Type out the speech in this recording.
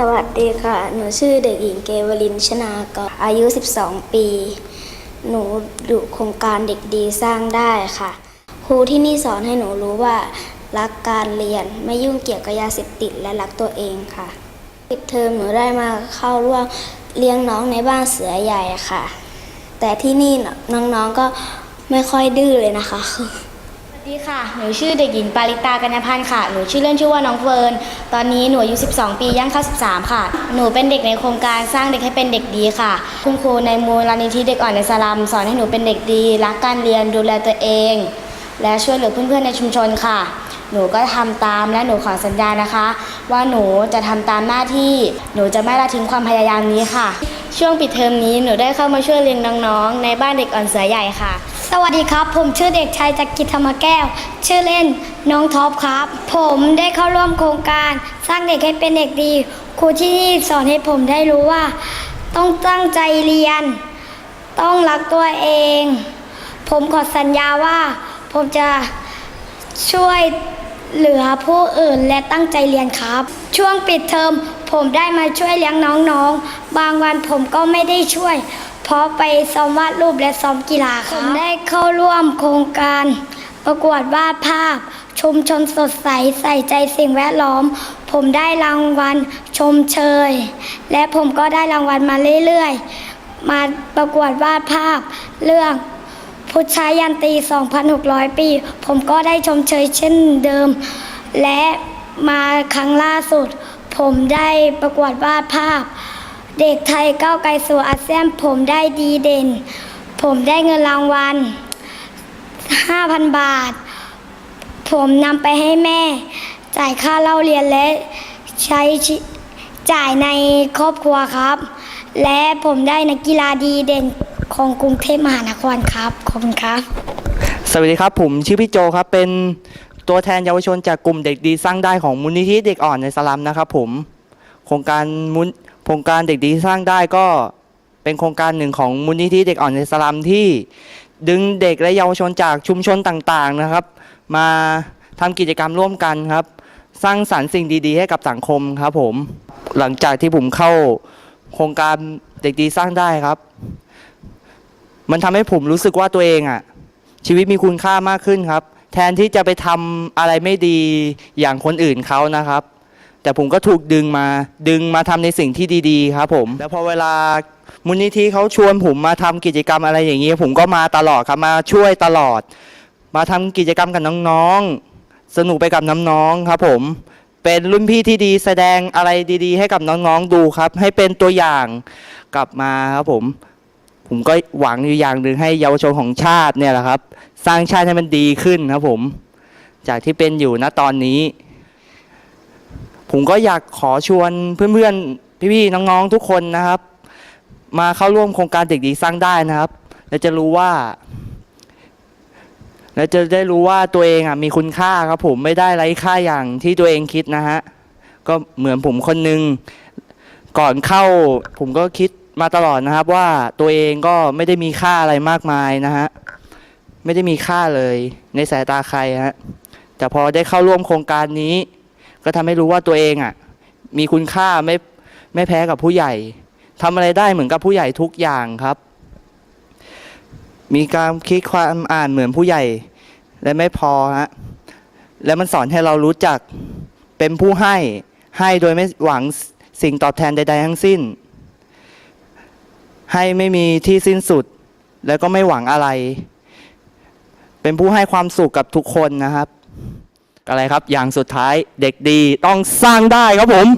สวัสดีค่ะ หนูชื่อเด็กหญิงเกวลินชนากรอายุ 12 ปี หนูดูโครงการเด็กดีสร้างได้ค่ะ ครูที่นี่สอนให้หนูรู้ว่า รักการเรียนไม่ยุ่งเกี่ยวกับยาเสพติดและรักตัวเองค่ะปิดเทอมหนูได้มาเข้าร่วมเลี้ยงน้องในบ้านเสือใหญ่ค่ะ แต่ที่นี่น้องๆก็ไม่ค่อยดื้อเลยนะคะ ดีค่ะ หนูชื่อเด็กหญิงปาริตากัญญพันธ์ค่ะ หนูชื่อเล่นชื่อว่าน้องเฟิร์น ตอนนี้หนูอายุ 12 ปีย่างเข้า13 ค่ะ หนูเป็นเด็กในโครงการสร้างเด็กให้เป็นเด็กดีค่ะ คุณครูในมูลนิธิเด็กอ่อนในสลัมสอนให้หนูเป็นเด็กดี รักการเรียนดูแลตัวเอง และช่วยเหลือเพื่อนๆในชุมชนค่ะ หนูก็ทำตามและหนูขอสัญญานะคะ ว่าหนูจะทำตามหน้าที่ หนูจะไม่ละทิ้งความพยายามนี้ค่ะ ช่วงปิดเทอมนี้หนูได้เข้ามาช่วยเลี้ยงน้องๆ ในบ้านเด็กอ่อนเสือใหญ่ค่ะ สวัสดีครับ ผมชื่อเด็กชายจักริดธรรมแก้ว ชื่อเล่นน้องท็อปครับ ผมได้เข้าร่วมโครงการสร้างเด็กให้เป็นเด็กดี ครูที่นี่สอนให้ผมได้รู้ว่า ต้องตั้งใจเรียน ต้องรักตัวเอง ผมขอสัญญาว่า ผมจะช่วยเหลือผู้อื่นและตั้งใจเรียนครับ ช่วงปิดเทอมผมได้มาช่วยเลี้ยงน้องๆ บางวันผมก็ไม่ได้ช่วย เพราะไปซ้อมวาดรูปและซ้อมกีฬาครับผมได้เข้าร่วมโครงการ ประกวดวาดภาพ ชุมชนสดใสใส่ใจสิ่งแวดล้อม ผมได้รางวัลชมเชย และผมก็ได้รางวัลมาเรื่อยๆ มาประกวดวาดภาพ เรื่องพุทธายันตี 2,600 ปี ผมก็ได้ชมเชยเช่นเดิม และมาครั้งล่าสุด ผมได้ประกวดวาดภาพ เด็กไทยก้าวไกลสู่อาเซียนผมได้ดีเด่น ผมได้เงินรางวัล 5,000 บาท ผมนำไปให้แม่ จ่ายค่าเล่าเรียนและใช้จ่ายในครอบครัวครับ และผมได้นักกีฬาดีเด่นของกรุงเทพมหานครครับ ขอบคุณครับ สวัสดีครับ ผมชื่อพี่โจครับ เป็นตัวแทนเยาวชนจากกลุ่มเด็กดีสร้างได้ของมูลนิธิเด็กอ่อนในสลัมนะครับผม โครงการมูล โครงการเด็กดีสร้างได้ก็เป็นโครงการหนึ่งของมูลนิธิเด็กอ่อนในสลัมที่ดึงเด็กและเยาวชนจากชุมชนต่างๆนะครับ มาทำกิจกรรมร่วมกันครับ สร้างสรรค์สิ่งดีๆ ให้กับสังคมครับผมหลังจากที่ผมเข้าโครงการเด็กดีสร้างได้ครับ มันทำให้ผมรู้สึกว่าตัวเองอะชีวิตมีคุณค่ามากขึ้นครับ แทนที่จะไปทำอะไรไม่ดีอย่างคนอื่นเขานะครับ แต่ผมก็ถูกดึงมา ดึงมาทำในสิ่งที่ดีๆ ครับ ผม แล้วพอเวลามูลนิธิเขาชวนผมมาทำกิจกรรมอะไรอย่างนี้ ผมก็มาตลอดครับมาช่วยตลอด มาทำกิจกรรมกับน้องๆ สนุกไปกับน้องๆครับ ผม เป็นรุ่นพี่ที่ดีแสดงอะไรดี ๆ ให้กับน้องๆดูครับ ให้เป็นตัวอย่างกลับมาครับผมผมก็หวังอยู่อย่างหนึ่งให้เยาวชนของชาติเนี่ยแหละครับ สร้างชาติให้มันดีขึ้นครับผม จากที่เป็นอยู่ณตอนนี้ ผมก็อยากขอชวนเพื่อนๆ พี่ๆ น้องๆ ทุกคนนะครับ มาเข้าร่วมโครงการเด็กดีสร้างได้นะครับ และจะรู้ว่า และจะได้รู้ว่าตัวเองอะมีคุณค่าครับผมไม่ได้ไร้ค่าอย่างที่ตัวเองคิดนะฮะ ก็เหมือนผมคนหนึ่งก่อนเข้าผมก็คิดมาตลอดนะครับว่าตัวเองก็ไม่ได้มีค่าอะไรมากมายนะฮะ ไม่ได้มีค่าเลยในสายตาใครฮะ แต่พอได้เข้าร่วมโครงการนี้ ก็ทำให้รู้ว่าตัวเองอะ มีคุณค่าไม่ไม่แพ้กับผู้ใหญ่ทำอะไรได้เหมือนกับผู้ใหญ่ทุกอย่างครับ มีการคิดความอ่านเหมือนผู้ใหญ่ และไม่พอฮะและมันสอนให้เรารู้จักเป็นผู้ให้ให้โดยไม่หวังสิ่งตอบแทนใด ๆ ทั้งสิ้น ให้ไม่มีที่สิ้นสุด แล้วก็ไม่หวังอะไร เป็นผู้ให้ความสุขกับทุกคนนะครับ อะไรครับ อย่างสุดท้ายเด็กดีต้องสร้างได้ครับผม